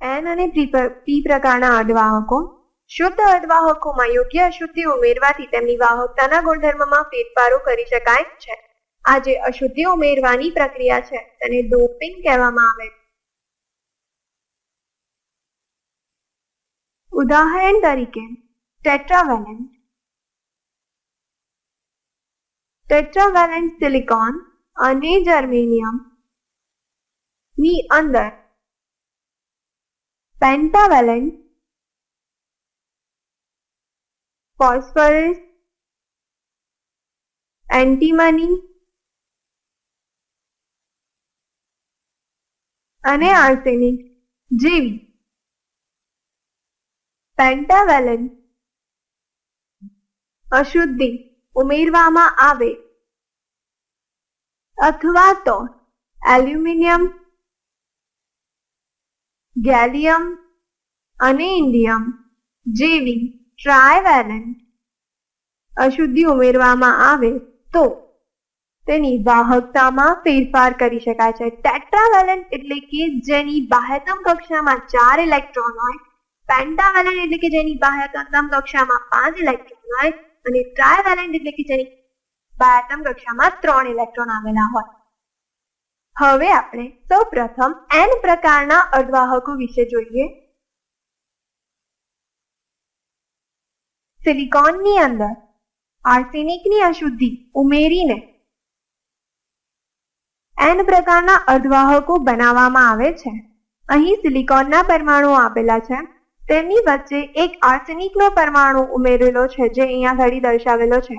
N અને પી પ્રકારના અર્ધવાહકો. શુદ્ધ અર્ધવાહકોમાં યોગ્ય અશુદ્ધિ ઉમેરવાથી તેમની વાહકતાના ગુણધર્મમાં ફેરફારો કરી શકાય છે. આ જે અશુદ્ધિ ઉમેરવાની પ્રક્રિયા છે, તેને ડોપિંગ કહેવામાં આવે ઉદાહરણ તરીકે, ટેટ્રાવેલેન્ટ. ટેટ્રાવેલેન્ટ સિલિકોન અને જર્મેનિયમની અંદર પેન્ટાવેલેન્ટ ફોસ્ફરસ એન્ટીમની અને આર્સેનિક જેવી પેન્ટાવેલેન્ટ અશુદ્ધિ ઉમેરવામાં આવે અથવા તો એલ્યુમિનિયમ ગેલિયમ અને ઇન્ડિયમ જેવી ટ્રાયવેલેન્ટ અશુદ્ધિ ઉમેરવામાં આવે તો તેની વાહકતામાં ફેરફાર કરી શકાય છે. ટેટ્રાવેલેન્ટ એટલે કે જેની બાહ્યતમ કક્ષામાં ચાર ઇલેક્ટ્રોન હોય, પેન્ટાવેલેન્ટ એટલે કે જેની બાહ્યતમ કક્ષામાં પાંચ ઇલેક્ટ્રોન હોય, અને ટ્રાયવેલેન્ટ એટલે કે જેની બાહ્યતમ કક્ષામાં ત્રણ ઇલેક્ટ્રોન આવેલા હોય. હવે આપણે સૌપ્રથમ એન પ્રકારના અર્ધવાહકો વિશે જોઈએ. સિલિકોનની અંદર આર્સેનિકની અશુદ્ધિ ઉમેરીને એન પ્રકારના અર્ધવાહકો બનાવવામાં આવે છે. અહીં સિલિકોનના પરમાણુ આપેલા છે. તેમની વચ્ચે એક આર્સેનિકનો પરમાણુ ઉમેરેલો છે, જે અહીંયા ઘડી દર્શાવેલો છે.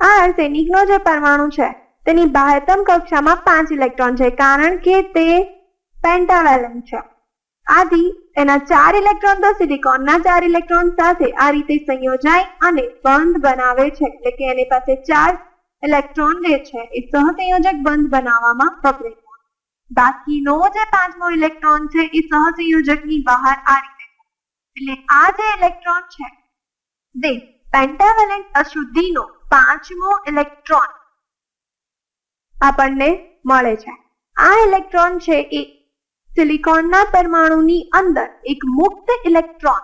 આ આર્સેનિકનો જે પરમાણુ છે. તેની બાહ્યતમ કક્ષામાં પાંચ ઇલેક્ટ્રોન છે, કારણ કે તે પેન્ટાવેલેન્ટ છે. આથી એના ચાર ઇલેક્ટ્રોન તો સિલિકોનના ચાર ઇલેક્ટ્રોન સાથે આ રીતે સંયોજાય અને બંધ બનાવે છે, એટલે કે એની પાસે ચાર ઇલેક્ટ્રોન જે છે, એ સહસંયોજક બંધ બનાવવામાં વપરાય બાકીનો જે પાંચમો ઇલેક્ટ્રોન છે, એ સહસંયોજકની બહાર આ રીતે એટલે આ જે ઇલેક્ટ્રોન છે, તે પેન્ટાવેલેન્ટ અશુદ્ધિનો પાંચમો ઇલેક્ટ્રોન આપણને મળે છે. આ ઇલેક્ટ્રોન છે એ સિલિકોનના પરમાણુની અંદર એક મુક્ત ઇલેક્ટ્રોન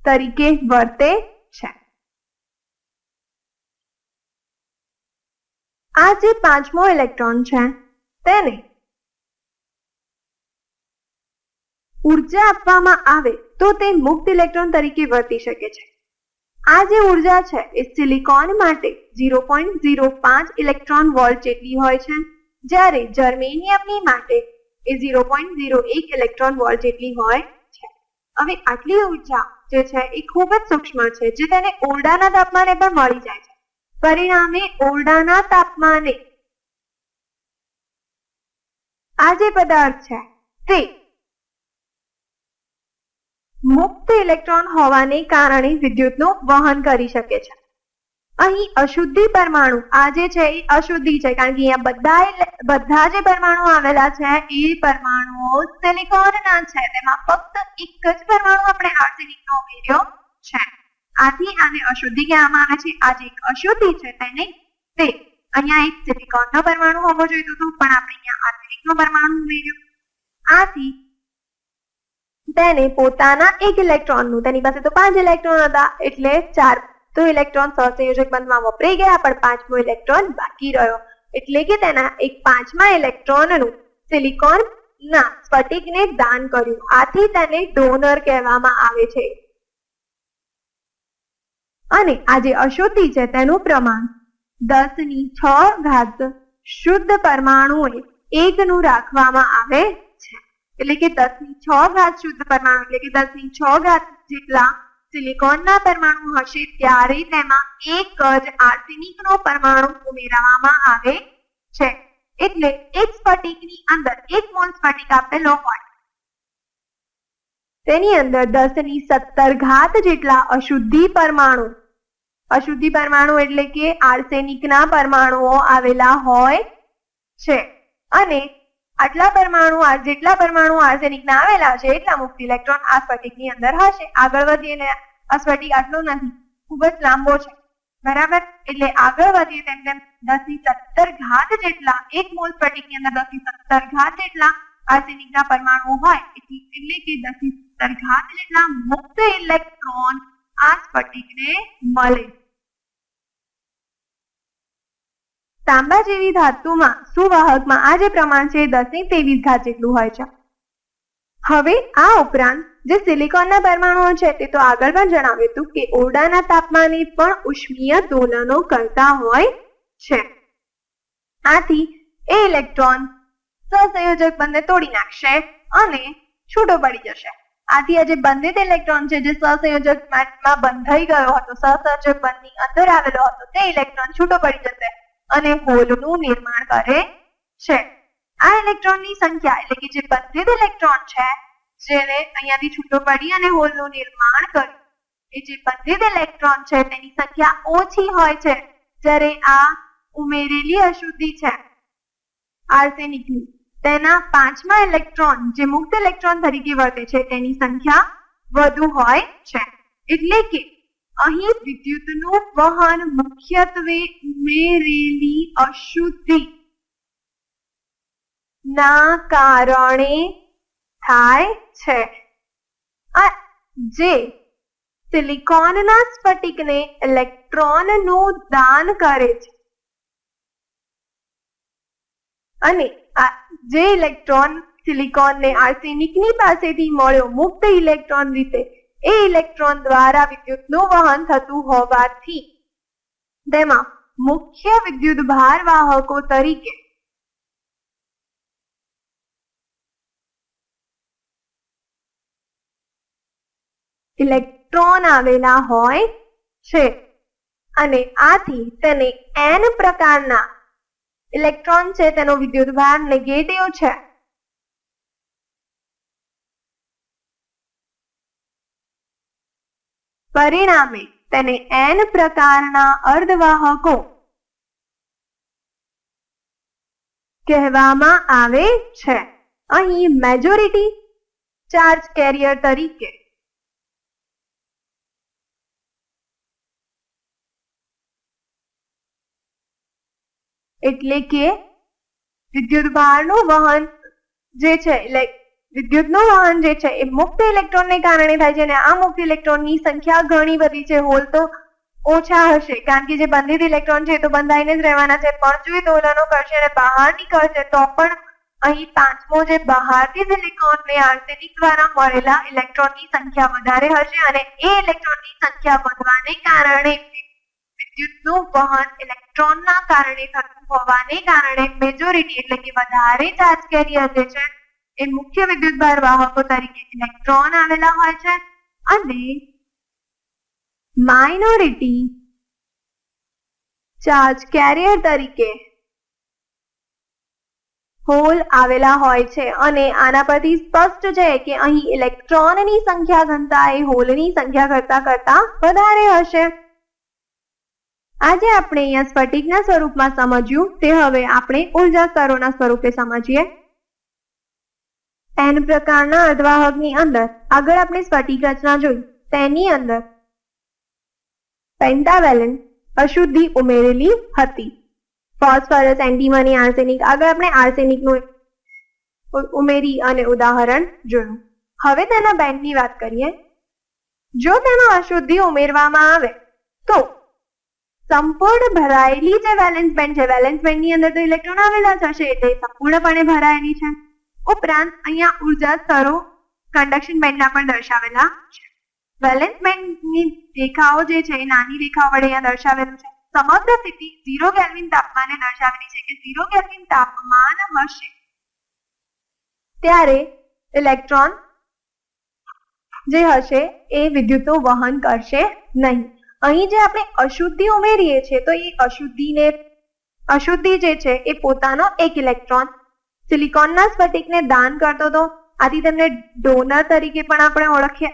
તરીકે વર્તે છે. આ જે પાંચમો ઇલેક્ટ્રોન છે, તેને ઊર્જા આપવામાં આવે તો તે મુક્ત ઇલેક્ટ્રોન તરીકે વર્તી શકે છે. આ જે ઊર્જા છે એ સિલિકોન માટે ઝીરો પોઈન્ટ ઝીરો પાંચ ઇલેક્ટ્રોન વોલ્ટ જેટલી હોય છે. જ્યારે જર્મેનિયમની માટે એ ઝીરો પોઈન્ટ ઝીરો એક ઇલેક્ટ્રોન વોલ્ટ જેટલી હોય છે. હવે આટલી ઊર્જા જે છે એ ખૂબ જ સૂક્ષ્મ છે, જે તેને ઓરડાના તાપમાને પણ મળી જાય છે. પરિણામે ઓરડાના તાપમાને આ જે પદાર્થ છે તે મુક્ત ઇલેક્ટ્રોન હોવાને કારણે વિદ્યુતનું વહન કરી શકે છે. અહીં અશુદ્ધિ પરમાણુ આ છે એ અશુદ્ધિ છે, કારણ કે અહીંયા બધા બધા જે પરમાણુ આવેલા છે એ પરમાણુઓ સિલિકોનના છે. તેમાં ફક્ત એક જ પરમાણુ આપણે આર્સેનિકનો ઉમેર્યો છે. આથી આને અશુદ્ધિ કહેવામાં આવે છે. આ જે એક અશુદ્ધિ છે તેને તે. અહીંયા એક સિલિકોનનો પરમાણુ હોવો જોઈતો હતો પણ આપણે અહીંયા આર્સેનિકનો પરમાણુ ઉમેર્યો. આથી તેને પોતાના એક ઇલેક્ટ્રોનનું તેની પાસે તો પાંચ ઇલેક્ટ્રોન હતા, એટલે ચાર તો ઇલેક્ટ્રોન સહસંયોજક બંધમાં વપરાઈ ગયા, પણ પાંચમો ઇલેક્ટ્રોન બાકી રહ્યો. એટલે કે તેના એક પાંચમા ઇલેક્ટ્રોનનું સિલિકોન ના સ્ફટિકને દાન કર્યું. આથી તેને ડોનર કહેવામાં આવે છે. અને આ જે અશુદ્ધિ છે, તેનું પ્રમાણ દસની છ ઘાત શુદ્ધ પરમાણુએ એકનું રાખવામાં આવે એટલે કે દસની છ ઘાત શુદ્ધ પરમાણુ, એટલે કે દસની છ ઘાત જેટલા સિલિકોનના પરમાણુ હશે ત્યારે તેમાં એક જ આર્સેનિકનો પરમાણુ ઉમેરવામાં આવે છે. એટલે એક સ્ફટિકની અંદર, એક મોલ સ્ફટિક આપેલો હોય. તેની અંદર દસની સત્તર ઘાત જેટલા અશુદ્ધિ પરમાણુ અશુદ્ધિ પરમાણુ એટલે કે આર્સેનિકના પરમાણુઓ આવેલા હોય છે. અને આટલા પરમાણુ જેટલા પરમાણુ આર્સેનિકના આવેલા છે, એટલા મુક્ત ઇલેક્ટ્રોન આ સ્ફટિકની અંદર હશે. આગળ વધીને આ સ્ફટિક આટલો નથી, ખૂબ જ લાંબો છે. બરાબર? એટલે આગળ વધીએ તેમ તેમ દસની સત્તર ઘાત જેટલા, એક મોલ સ્ફટિકની અંદર દસની સત્તર ઘાત જેટલા આર્સેનિકના પરમાણુ હોય, એટલે કે દસની સત્તર ઘાત જેટલા મુક્ત ઇલેક્ટ્રોન આ સ્ફટિકને મળે. તાંબા જેવી ધાતુમાં સુવાહકમાં આ જે પ્રમાણ છે દસની ત્રેવીસ ઘાત જેટલું હોય છે. હવે આ ઉપરાંત જે સિલિકોનના પરમાણુઓ છે તે તો આગળ પણ જણાવ્યું હતું કે ઓરડાના તાપમાને પણ ઉષ્મીય દોલનો કરતા હોય છે. આથી એ ઇલેક્ટ્રોન સહસંયોજક બંધને તોડી નાખશે અને છૂટો પડી જશે. આથી આ જે બંધિત ઇલેક્ટ્રોન છે જે સહસંયોજકમાં બંધાઈ ગયો હતો, સહસંયોજક બંધની અંદર આવેલો હતો, તે ઇલેક્ટ્રોન છૂટો પડી જશે. અને હોલનું નિર્માણ કરે છે. આ ઇલેક્ટ્રોનની સંખ્યા એટલે કે જે બંધિત ઇલેક્ટ્રોન છે જેને અહીંયાથી છૂટો પડી અને હોલનું નિર્માણ કર્યું. એ જે બંધિત ઇલેક્ટ્રોન છે, તેની સંખ્યા ઓછી હોય છે, જ્યારે આ ઉમેરેલી અશુદ્ધિ છે. આર્સેનિકની, તેના પાંચમા ઇલેક્ટ્રોન, જે મુક્ત ઇલેક્ટ્રોન તરીકે વર્તે છે, તેની સંખ્યા વધુ હોય છે. એટલે કે અહીં વિદ્યુતનું વહન મુખ્યત્વે ઉમેરેલી અશુદ્ધિ. ના કારણે થાય છે. જે સિલિકોનના સ્ફટિકને ઇલેક્ટ્રોનનું દાન કરે છે. અને જે ઇલેક્ટ્રોન સિલિકોનને આર્સેનિકની પાસેથી મળ્યો, મુક્ત ઇલેક્ટ્રોન રીતે એ ઇલેક્ટ્રોન દ્વારા વિદ્યુતનું વહન થતું હોવાથી તેમાં મુખ્ય વિદ્યુત ભાર વાહકો તરીકે ઇલેક્ટ્રોન આવેલા હોય છે. અને આથી તેને એન પ્રકારના ઇલેક્ટ્રોન છે, તેનો વિદ્યુતભાર નેગેટિવ છે. પરિણામે તેને એન પ્રકારના અર્ધવાહકો કહેવામાં આવે છે. અહીં મેજોરિટી ચાર્જ કેરિયર તરીકે એટલે કે વિદ્યુતભારનું વહન જે છે એટલે વિદ્યુતનું વહન જે છે એ મુક્ત ઇલેક્ટ્રોનને કારણે થાય છે અને આ મુક્ત ઇલેક્ટ્રોનની સંખ્યા ઘણી બધી છે, હોલ તો ઓછા હશે. કારણ કે જે બંધિત ઇલેક્ટ્રોન છે તો બંધાઈને જ રહેવાના છે. પણ જો એ દોલનો કરશે અને બહાર નીકળશે તો પણ અહીં પાંચમો જે બહારથી સિલિકોનને આર્સેનિક દ્વારા મળેલા ઇલેક્ટ્રોનની સંખ્યા વધારે હશે અને એ ઇલેક્ટ્રોનની સંખ્યા વધવાને કારણે વિદ્યુતનું વહન ઇલેક્ટ્રોનના કારણે થતું હોવાને કારણે મેજોરિટી એટલે કે વધારે ચાર્જ કેરિયર જે છે એ મુખ્ય વિદ્યુતભાર વાહકો તરીકે ઇલેક્ટ્રોન આવેલા હોય છે અને માઇનોરિટી ચાર્જ કેરિયર તરીકે હોલ આવેલા હોય છે. અને આના પરથી સ્પષ્ટ છે કે અહીં ઇલેક્ટ્રોનની સંખ્યા ઘનતા એ હોલની સંખ્યા કરતા કરતા વધારે હશે. આજે આપણે અહીંયા સ્ફટિકના સ્વરૂપમાં સમજ્યું. તે હવે આપણે ઊર્જા સ્તરોના સ્વરૂપે સમજીએ. એન પ્રકારના અર્ધવાહકની અંદર આગળ આપણે સ્ફટિક રચના જોઈ. તેની અંદર પેન્ટાવેલન અશુદ્ધિ ઉમેરેલી હતી. ફોસ્ફરસ એન્ટીમની આર્સેનિક, આગળ આપણે આર્સેનિકનું ઉમેરી અને ઉદાહરણ જોયું. હવે તેના બેન્ડની વાત કરીએ. જો તેમાં અશુદ્ધિ ઉમેરવામાં આવે, તો સંપૂર્ણ ભરાયેલી જે વેલેન્સ બેન્ડ છે, વેલેન્સ બેન્ડની અંદર તો ઇલેક્ટ્રોન આવેલા જ હશે, એટલે સંપૂર્ણપણે ભરાયેલી છે. ઉપરાંત અહીંયા ઊર્જા સ્તરો કન્ડક્શન બેન્ડના પણ દર્શાવેલા વેલેન્સ બેન્ડની રેખાઓ જે છે એ નાની રેખાઓ વડે અહીંયા દર્શાવેલું છે. સમગ્ર સ્થિતિ ઝીરો કેલ્વિન તાપમાને દર્શાવેલી છે કે ઝીરો કેલ્વિન તાપમાન હશે. ત્યારે ઇલેક્ટ્રોન જે હશે એ વિદ્યુતનું વહન કરશે નહીં. અહીં જે આપણે અશુદ્ધિ ઉમેરીએ છીએ તો એ અશુદ્ધિને, અશુદ્ધિ જે છે એ પોતાનો એક ઇલેક્ટ્રોન સિલિકોનના સ્ફટિકને દાન કરતો હતો. આથી તેમને ડોનર તરીકે પણ આપણે ઓળખીએ.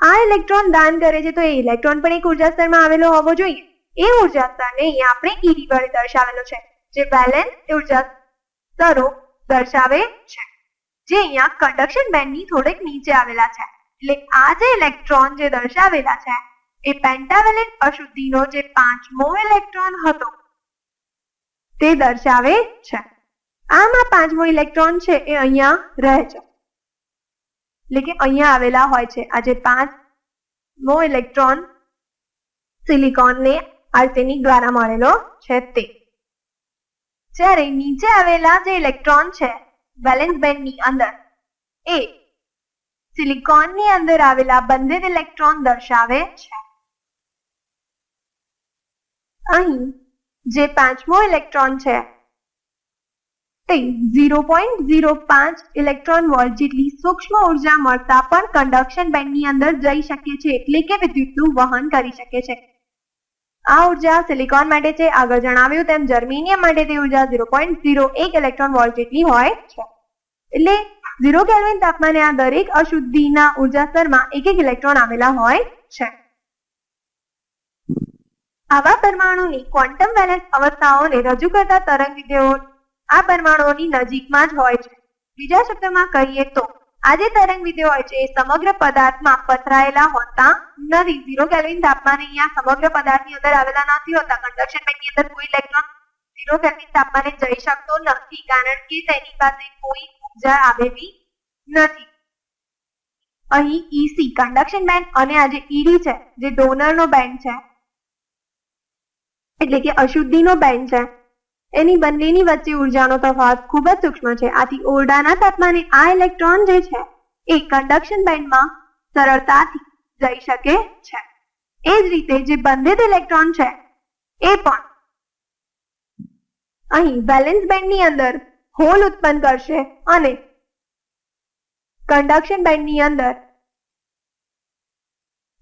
આ ઇલેક્ટ્રોન દાન કરે છે તો એ ઇલેક્ટ્રોન પણ એક ઊર્જા સ્તરમાં આવેલો હોવો જોઈએ. એ ઊર્જા સ્તરને અહીંયા આપણે ઈડી વડે દર્શાવેલો છે, જે બેલેન્સ ઊર્જા સ્તરો દર્શાવે છે. જે અહીંયા કન્ડક્શન બેન્ડની થોડેક નીચે આવેલા છે. એટલે આ જે ઇલેક્ટ્રોન જે દર્શાવેલા છે, એ પેન્ટાવેલેન્ટ અશુદ્ધિનો જે પાંચમો ઇલેક્ટ્રોન હતો, તે દર્શાવે છે. આમાં પાંચમો ઇલેક્ટ્રોન છે એ અહીંયા રહે છે. એટલે કે અહીંયા આવેલા હોય છે. આ જે પાંચમો ઇલેક્ટ્રોન સિલિકોનને આર્સેનિક દ્વારા મળેલો છે તે. જ્યારે નીચે આવેલા જે ઇલેક્ટ્રોન છે વેલેન્સ બેન્ડની અંદર, એ સિલિકોનની અંદર આવેલા બંધિત ઇલેક્ટ્રોન દર્શાવે છે. અહીં જે પાંચમો ઇલેક્ટ્રોન છે તે ઝીરો પોઈન્ટ ઝીરો પાંચ ઇલેક્ટ્રોન વોલ્ટ જેટલી સૂક્ષ્મ ઊર્જા મળતા પણ કન્ડક્શન બેન્ડની અંદર જઈ શકે છે એટલે કે વિદ્યુતનું વહન કરી શકે છે. આ ઊર્જા સિલિકોન માટે છે. આગળ જણાવ્યું તેમ જર્મેનિયમ માટે તે ઊર્જા ઝીરો પોઈન્ટ ઝીરો એક ઇલેક્ટ્રોન વોલ્ટ જેટલી હોય છે. એટલે ઝીરો કેલ્વિન તાપમાને આ દરેક અશુદ્ધિના ઊર્જા સ્તરમાં એક એક ઇલેક્ટ્રોન આવેલા હોય છે. આવા પરમાણુની ક્વોન્ટમ બેલેન્સ અવસ્થાઓને રજૂ કરતા તરંગ વિધેયો આ પરમાણુઓની નજીકમાં જ હોય છે. બીજા શબ્દમાં કહીએ તો આ જે તરંગ વિધે હોય છે એ સમગ્ર પદાર્થમાં પથરાયેલા હોતા નથી. ઝીરો કેલ્વિન તાપમાને અહીંયા સમગ્ર પદાર્થની અંદર આવેલા નથી હોતા. કન્ડક્શન બેન્ડની અંદર કોઈ ઇલેક્ટ્રોન ઝીરો કેલ્વિન તાપમાને જઈ શકતો નથી કારણ કે તેની પાસે કોઈ ઊર્જા આવેલી નથી. અહીં ઈસી કન્ડક્શન બેન્ડ અને આ જે ઈડી છે, જે ડોનરનો બેન્ડ છે. એટલે કે અશુદ્ધિનો બેન્ડ છે. એની બંનેની વચ્ચે ઉર્જાનો તફાવત ખૂબ જ સૂક્ષ્મ છે. આથી ઓરડાના તાપમાને આ ઇલેક્ટ્રોન જે છે, એ કન્ડક્શન બેન્ડમાં સરળતાથી જઈ શકે છે. એ જ રીતે જે બંધિત ઇલેક્ટ્રોન છે, એ પણ અહીં વેલેન્સ બેન્ડની અંદર હોલ ઉત્પન્ન કરશે અને કન્ડક્શન બેન્ડની અંદર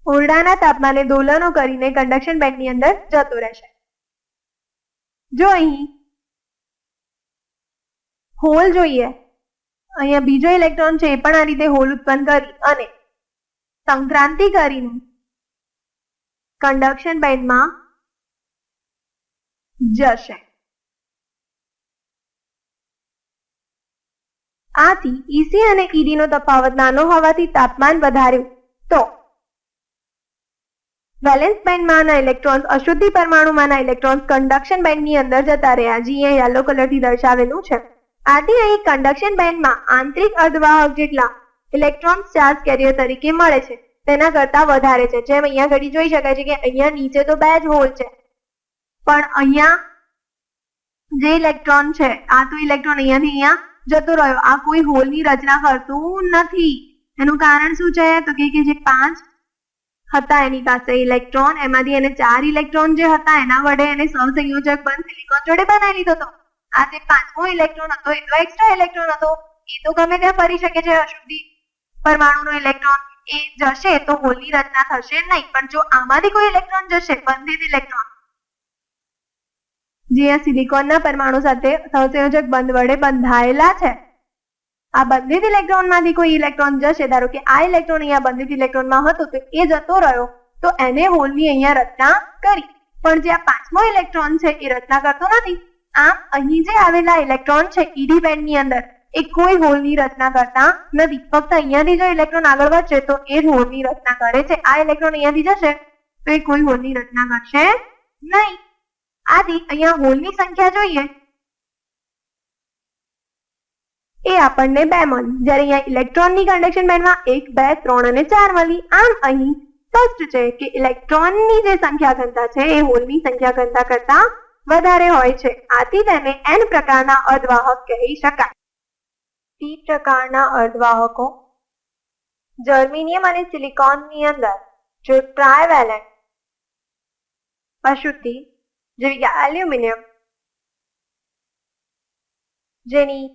ઓરડાના તાપમાને દોલનો કરીને કન્ડક્શન બેન્ડની અંદર જતો રહેશે. જો અહીં હોલ જોઈએ. અહીંયા બીજો ઇલેક્ટ્રોન છે, એ પણ આ રીતે હોલ ઉત્પન્ન કરી અને સંક્રાંતિ કરીને કન્ડક્શન બેન્ડમાં જશે. આથી ઈસી અને ઈડી નો તફાવત નાનો હોવાથી તાપમાન વધાર્યું. તો વેલેન્સ બેન્ડમાંના ઇલેક્ટ્રોન્સ અશુદ્ધિ પરમાણુમાંના ઇલેક્ટ્રોન્સ કન્ડક્શન બેન્ડની અંદર જતા રહ્યા. જે યલો કલરથી દર્શાવેલું છે. આથી અહીં કન્ડક્શન બેન્ડમાં આંતરિક અર્ધવાહક જેટલા ઇલેક્ટ્રોન ચાર્જ કેરિયર તરીકે મળે છે. તેના કરતા વધારે છે. જેમ અહીંયા ઘડી જોઈ શકાય છે કે અહીંયા નીચે તો બે જ હોલ છે. પણ અહીંયા જે ઇલેક્ટ્રોન છે, આ તો ઇલેક્ટ્રોન અહીંયાથી અહીંયા જતો રહ્યો. આ કોઈ હોલની રચના કરતું નથી. એનું કારણ શું છે? તો કે કે જે પાંચ હતા એની પાસે ઇલેક્ટ્રોન એમાંથી એને ચાર ઇલેક્ટ્રોન જે હતા એના વડે એને સહસંયોજક બંધ સિલિકોન જોડે બનાવી લીધો હતો. આ જે પાંચમો ઇલેક્ટ્રોન હતો એ તો એક્સ્ટ્રા ઇલેક્ટ્રોન હતો, એ તો ગમે ત્યાં ફરી શકે છે અશુદ્ધિ પરમાણુનો ઇલેક્ટ્રોન એ જશે તો હોલની રચના થશે નહીં, પણ જો આમાંથી કોઈ ઇલેક્ટ્રોન જશે બંધિત ઇલેક્ટ્રોન જે આ સિલિકોનના પરમાણુ સાથે સહસંયોજક બંધ વડે બંધાયેલા છે. આ બંધિત ઇલેક્ટ્રોનમાંથી કોઈ ઇલેક્ટ્રોન જશે, ધારો કે આ ઇલેક્ટ્રોન અહીંયા બંધિત ઇલેક્ટ્રોનમાં હતો, તો એ જતો રહ્યો, તો એને હોલની અહીંયા રચના કરી. પણ જે આ પાંચમો ઇલેક્ટ્રોન છે, એ રચના કરતો નથી. આમ અહીં જે આવેલા ઇલેક્ટ્રોન છે ઈડી બેન્ડની અંદર, એ કોઈ હોલની રચના કરતા નથી. ફક્ત અહીંયાથી જો ઇલેક્ટ્રોન આગળ વધશે, તો એ જ હોલની રચના કરે છે. આ ઇલેક્ટ્રોન અહીંયાથી જશે, તો એ કોઈ હોલની રચના કરશે નહીં. આથી અહીંયા હોલની સંખ્યા જોઈએ. એ આપણને બે મળી. જ્યારે અહીંયા ઇલેક્ટ્રોનની કન્ડક્શન બેન્ડમાં એક, બે, ત્રણ અને ચાર મળી, આમ અહીં સ્પષ્ટ છે કે ઇલેક્ટ્રોનની જે સંખ્યા ઘનતા છે, એ હોલની સંખ્યા ઘનતા કરતા વધારે હોય છે. આથી તેને એન પ્રકારના અર્ધવાહક કહી શકાય. પી પ્રકારના અર્ધવાહકો જર્મિનિયમ અને સિલિકોનની અંદર જે ટ્રાયવેલેન્ટ અશુદ્ધિ જેવી કે એલ્યુમિનિયમ, જેની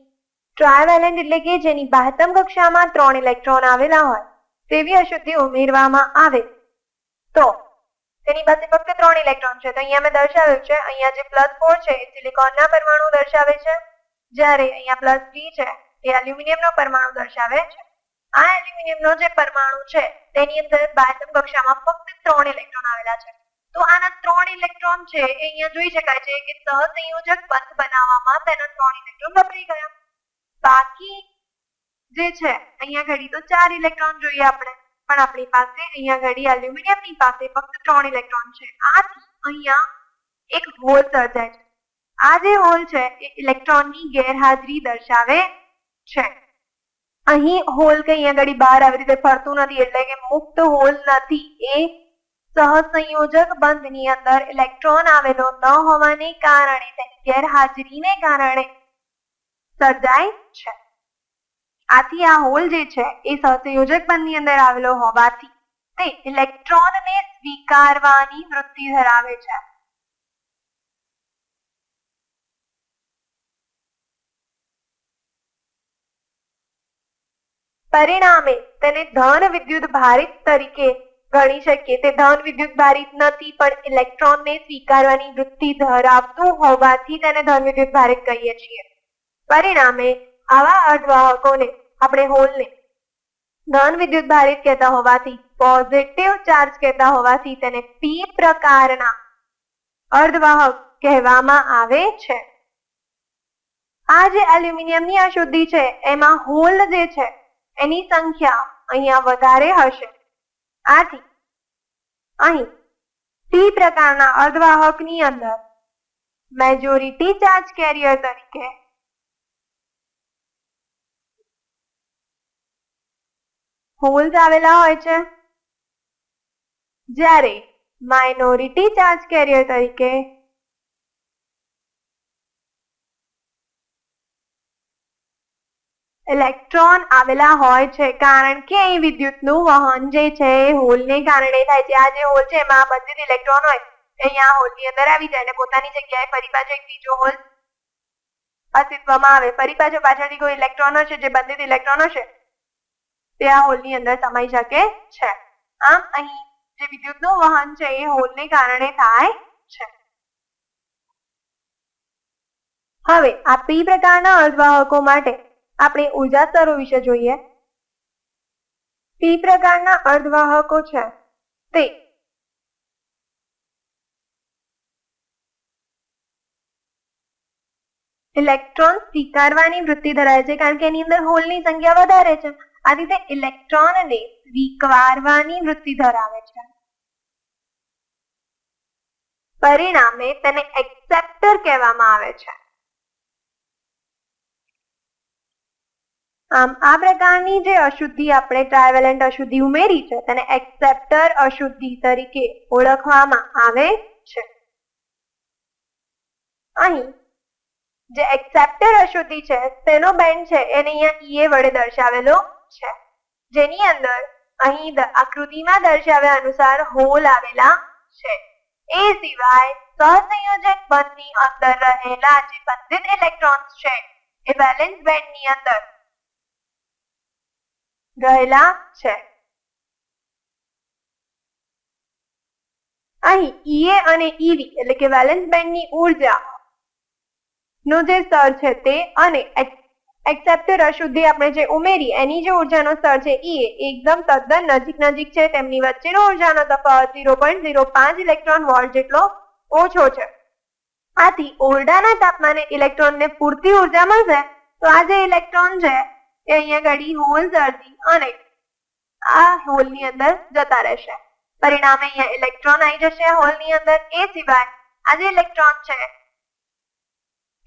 ટ્રાયવેલેન્ટ એટલે કે જેની બાહતમ કક્ષામાં ત્રણ ઇલેક્ટ્રોન આવેલા હોય, તેવી અશુદ્ધિ ઉમેરવામાં આવે. તો તેની પાસે ફક્ત ત્રણ ઇલેક્ટ્રોન છે. તો અહીંયા મેં દર્શાવ્યું છે, અહીંયા જે પ્લસ ફોર છે એ સિલિકોનના પરમાણુ દર્શાવે છે. જ્યારે અહીંયા પ્લસ થ્રી છે, એ એલ્યુમિનિયમનો પરમાણુ દર્શાવે છે. આ એલ્યુમિનિયમનો જે પરમાણુ છે, તેની અંદર બાયતમ કક્ષામાં ફક્ત ત્રણ ઇલેક્ટ્રોન આવેલા છે. તો આના ત્રણ ઇલેક્ટ્રોન છે, એ અહીંયા જોઈ શકાય છે કે સહસંયોજક બંધ બનાવવામાં તેના ત્રણ ઇલેક્ટ્રોન વપરાઈ ગયા. બાકી જે છે, અહીંયા ઘડી તો ચાર ઇલેક્ટ્રોન જોઈએ આપણે. પણ આપણી પાસે અહીંયા ઘડી એલ્યુમિનિયમની પાસે ફક્ત ત્રણ ઇલેક્ટ્રોન છે. આ અહીંયા એક હોલ સર્જાય છે. આ જે હોલ છે, એ ઇલેક્ટ્રોનની ગેરહાજરી દર્શાવે છે. અહીં હોલ કઈ અહીંયા ઘડી બહાર આવી રીતે ફરતું નથી, એટલે કે મુક્ત હોલ નથી. એ સહસંયોજક બંધની અંદર ઇલેક્ટ્રોન આવેલો ન હોવાને કારણે, તેની ગેરહાજરીને કારણે સર્જાય છે. આથી આ હોલ જે છે, એ સહસંયોજક અંદર આવેલો હોવાથી તે ઇલેક્ટ્રોનને સ્વીકારવાની વૃત્તિ ધરાવે છે. પરિણામે તેને ધન વિદ્યુત ભારિત તરીકે ગણી શકીએ. તે ધન વિદ્યુત ભારિત નથી, પણ ઇલેક્ટ્રોનને સ્વીકારવાની વૃત્તિ ધરાવતું હોવાથી તેને ધન વિદ્યુત ભારિત કહીએ છીએ. પરિણામે આવા અર્ધવાહકોને આપણે હોલને ધન વિદ્યુત ભારિત કહેતા હોવાથી પોઝિટિવ ચાર્જ કહેતા હોવાથી તેને પી પ્રકારના અર્ધવાહક કહેવામાં આવે છે. આ જે એલ્યુમિનિયમની અશુદ્ધિ છે, એમાં હોલ જે છે, એની સંખ્યા અહીંયા વધારે હશે. આથી અહીં પી પ્રકારના અર્ધવાહકની અંદર મેજોરિટી ચાર્જ કેરિયર તરીકે હોલ્સ આવેલા હોય છે. જ્યારે માઇનોરિટી ચાર્જ કેરિયર તરીકે ઇલેક્ટ્રોન આવેલા હોય છે, કારણ કે અહીં વિદ્યુતનું વહન જે છે, એ હોલને કારણે થાય છે. આ જે હોલ છે, એમાં બધી ઇલેક્ટ્રોન હોય અહીંયા હોલની અંદર આવી જાય અને પોતાની જગ્યાએ ફરી પાછો એક બીજો હોલ અસ્તિત્વમાં આવે. ફરી પાછો પાછળથી કોઈ ઇલેક્ટ્રોન હશે, જે બંધિત ઇલેક્ટ્રોન હશે તે આ હોલની અંદર સમાઈ શકે છે. આમ અહીં જે વિદ્યુતનું વહન છે એ હોલને કારણે થાય છે. હવે આ પી પ્રકારના અર્ધવાહકો માટે આપણે ઊર્જા સ્તરો વિશે જોઈએ. પી પ્રકારના અર્ધવાહકો છે તે ઇલેક્ટ્રોન સ્વીકારવાની વૃત્તિ ધરાવે છે, કારણ કે એની અંદર હોલની સંખ્યા વધારે છે. આથી રીતે ઇલેક્ટ્રોનને સ્વીકારવાની વૃત્તિ ધરાવે છે પરિણામે તેને એક્સેપ્ટર કહેવામાં આવે છે આમ આ પ્રકારની જે અશુદ્ધિ આપણે ટ્રાયવેલન્ટ અશુદ્ધિ ઉમેરી છે તેને એક્સેપ્ટર અશુદ્ધિ તરીકે ઓળખવામાં આવે છે અહીં જે એક્સેપ્ટર અશુદ્ધિ છે તેનો બેન્ડ છે એને અહીંયા ઈએ વડે દર્શાવેલો છે. જેની અંદર અહીં આકૃતિમાં દર્શાવ્યા અનુસાર હોલ આવેલા છે. એ સિવાય સહસંયોજક બંધની અંદર રહેલા જે બંધિત ઇલેક્ટ્રોન્સ છે, એ વેલેન્સ બેન્ડની અંદર રહેલા છે. અહીં ઈએ અને ઈવી એટલે કે વેલેન્સ બેન્ડની ઊર્જા નો જે સ્તર છે તે અને એક્સેપ્ટર અશુદ્ધિ આપણે જે ઉમેરી, એની જે ઉર્જાનો સ્તર છે એ એકદમ તદ્દન નજીક નજીક છે, તેમની વચ્ચેનો ઉર્જાનો તફાવત ઝીરો પોઈન્ટ ઝીરો પાંચ ઇલેક્ટ્રોન વોલ્ટ જેટલો ઓછો છે. આથી ઓરડાના તાપમાને ઇલેક્ટ્રોનને પૂરતી ઊર્જા મળશે, તો આ જે ઇલેક્ટ્રોન છે, એ અહીંયા ઘડી હોલ સર્જી અને આ હોલની અંદર જતા રહેશે. પરિણામે અહીંયા ઇલેક્ટ્રોન આવી જશે હોલની અંદર. એ સિવાય આ જે ઇલેક્ટ્રોન છે,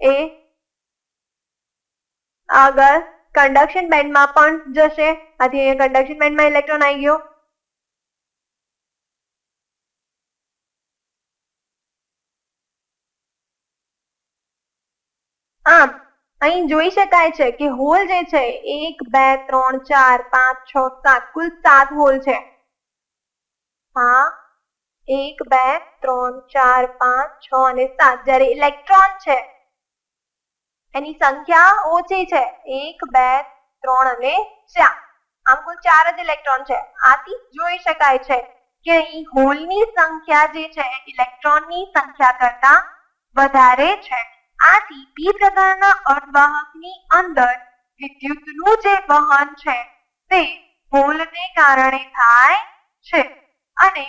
એ આગળ કન્ડક્શન બેન્ડમાં પણ જશે. આથી અહીંયા કન્ડક્શન બેન્ડમાં ઇલેક્ટ્રોન આવી ગયો. આમ, અહીં જોઈ શકાય છે કે હોલ જે છે, એક, બે, ત્રણ, ચાર, પાંચ, છ, સાત, કુલ સાત હોલ છે. હા, એક, બે, ત્રણ, ચાર, પાંચ, છ અને સાત. જ્યારે ઇલેક્ટ્રોન છે એની સંખ્યા ઓછી છે. એક, બે, ત્રણ અને ચાર. આમ કુલ ચાર જ ઇલેક્ટ્રોન છે. આથી જોઈ શકાય છે કે અહીં હોલની સંખ્યા જે છે ઇલેક્ટ્રોનની સંખ્યા કરતા વધારે છે. આથી પી પ્રકારના અર્ધવાહકની અંદર વિદ્યુતનું જે વહન છે, તે હોલને કારણે થાય છે. અને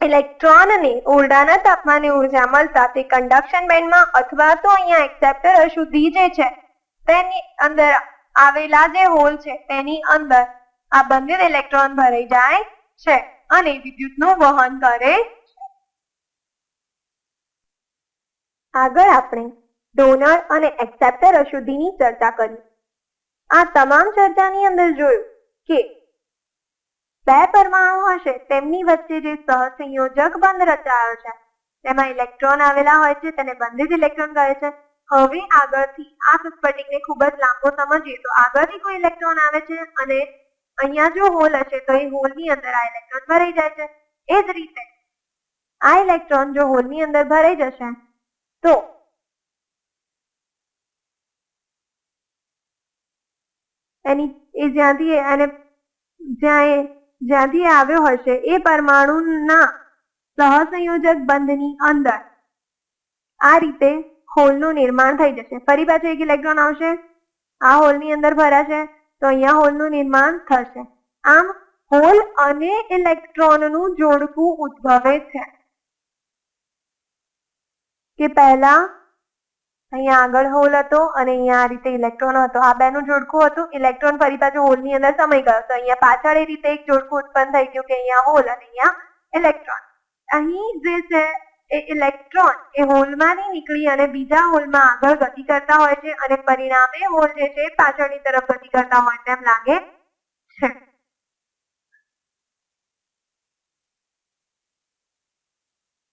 ઇલેક્ટ્રોનને ઓરડાના તાપમાને ઊર્જા મળતા તે કન્ડક્શન બેન્ડમાં અથવા તો અહીંયા એક્સેપ્ટર અશુદ્ધિ જે છે. તેની અંદર આવેલા જે હોલ છે, તેની અંદર આ બંને ઇલેક્ટ્રોન ભરાઈ જાય છે અને વિદ્યુતનું વહન કરે આગળ આપણે ડોનર અને એક્સેપ્ટર અશુદ્ધિની ચર્ચા કરી. આ તમામ ચર્ચાની અંદર જોયું કે બે પરમાણુ હશે, તેમની વચ્ચે જે સહસંયોજક બંધ રચાયો છે, તેમાં ઇલેક્ટ્રોન આવેલા હોય છે, તેને બંધિત ઇલેક્ટ્રોન કહે છે. હવે આગળથી આ સ્ફટિકને ખૂબ જ લાંબો સમજીએ તો આગળથી કોઈ ઇલેક્ટ્રોન આવે છે અને અહીંયા જો હોલ હશે તો એ હોલની અંદર આ ઇલેક્ટ્રોન ભરાઈ જાય છે. એ જ રીતે આ ઇલેક્ટ્રોન જો હોલની અંદર ભરાઈ જશે તો એની એ જ્યાંથી એને જ્યાં એ જ્યાંથી આવ્યો હશે એ પરમાણુના સહસંયોજક બંધની અંદર. આ રીતે હોલનું નિર્માણ થઈ જશે. ફરી પાછું એક ઇલેક્ટ્રોન આવશે. આ હોલની અંદર ભરાશે. તો અહીંયા હોલનું નિર્માણ થશે. આમ હોલ અને ઇલેક્ટ્રોનનું જોડકું ઉદ્ભવે છે. કે પહેલા અહીંયા આગળ હોલ હતો અને અહીંયા આ રીતે ઇલેક્ટ્રોન હતો. આ બેનું જોડકું હતું. ઇલેક્ટ્રોન ફરી પાછું હોલની અંદર સમય ગયો તો અહીંયા પાછળ એ રીતે એક જોડકું ઉત્પન્ન થઈ ગયું કે અહીંયા હોલ અને અહીંયા ઇલેક્ટ્રોન અહીં જે છે એ ઇલેક્ટ્રોન એ હોલમાંથી નીકળી અને બીજા હોલમાં આગળ ગતિ કરતા હોય છે અને પરિણામે હોલ જે છે પાછળની તરફ ગતિ કરતા હોય તેમ લાગે છે.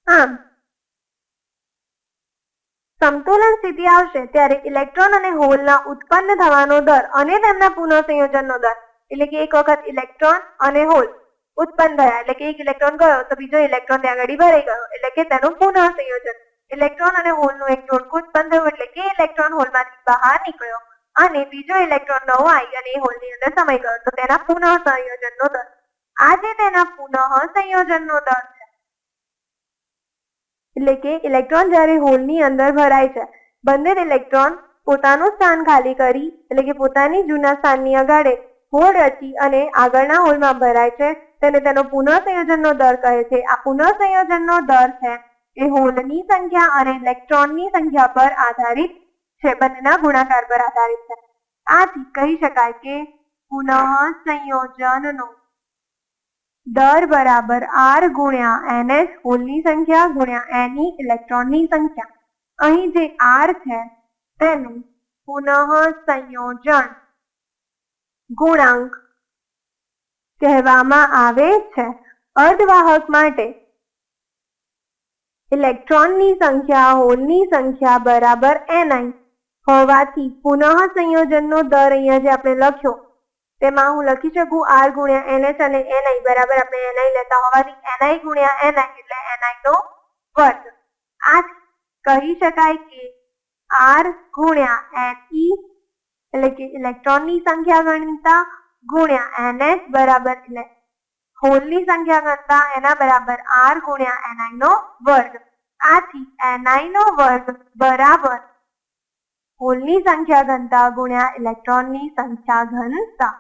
આમ સમતોલન સ્થિતિ આવશે ત્યારે ઇલેક્ટ્રોન અને હોલના ઉત્પન્ન થવાનો દર અને તેમના પુનઃસંયોજનનો દર, એટલે કે એક વખત ઇલેક્ટ્રોન અને હોલ ઉત્પન્ન થયા, એટલે કે એક ઇલેક્ટ્રોન ગયો તો બીજો ઇલેક્ટ્રોન ત્યાં આગળ ભરાઈ ગયો, એટલે કે તેનું પુનઃસંયોજન. ઇલેક્ટ્રોન અને હોલનું એક જોડકું ઉત્પન્ન થયું, એટલે કે ઇલેક્ટ્રોન હોલમાંથી બહાર નીકળ્યો અને બીજો ઇલેક્ટ્રોન નવો આવી અને એ હોલની અંદર સમાઈ ગયો, તો તેના પુનઃસંયોજનનો દર. આજે તેના પુનઃસંયોજનનો દર એટલે કે ઇલેક્ટ્રોન જ્યારે હોલની અંદર ભરાય છે, બંને ઇલેક્ટ્રોન પોતાનું સ્થાન ખાલી કરી, એટલે કે પોતાની જૂના સ્થાનની અગાડે હોલ રચી અને આગળના હોલમાં ભરાય છે, તેને તેનો પુનઃસંયોજનનો દર કહે છે. આ પુનઃસંયોજનનો દર છે એ હોલની સંખ્યા અને ઇલેક્ટ્રોનની સંખ્યા પર આધારિત છે, બંનેના ગુણાકાર પર આધારિત છે. આથી કહી શકાય કે પુનઃસંયોજનનો દર બરાબર આર ગુણ્યા એનએસ હોલની સંખ્યા ગુણ્યા એની ઇલેક્ટ્રોનની સંખ્યા. અહીં જે આર છે, તેનું પુનઃસંયોજન ગુણાંક કહેવામાં આવે છે. અર્ધવાહક માટે ઇલેક્ટ્રોનની સંખ્યા, હોલની સંખ્યા બરાબર એનઆઈ હોવાથી પુનઃ સંયોજનનો દર અહીંયા જે આપણે લખ્યો તેમાં હું લખી શકું આર ગુણ્યા એનએચ અને એનઆઈ બરાબર? આપણે એનઆઈ લેતા હોવાથી એનઆઈ ગુણ્યા એનઆઈ એટલે એનઆઈ નો વર્ગ. આ કહી શકાય કે આર ગુણ્યા એનઈ એટલે કે ઇલેક્ટ્રોનની સંખ્યા ગણતા ગુણ્યા એનએચ બરાબર? એટલે હોલની સંખ્યા ગણતા એના બરાબર આર ગુણ્યા એનઆઈ નો વર્ગ. આથી એનઆઈ નો વર્ગ બરાબર હોલની સંખ્યા ઘનતા ગુણ્યા ઇલેક્ટ્રોનની સંખ્યા ઘનતા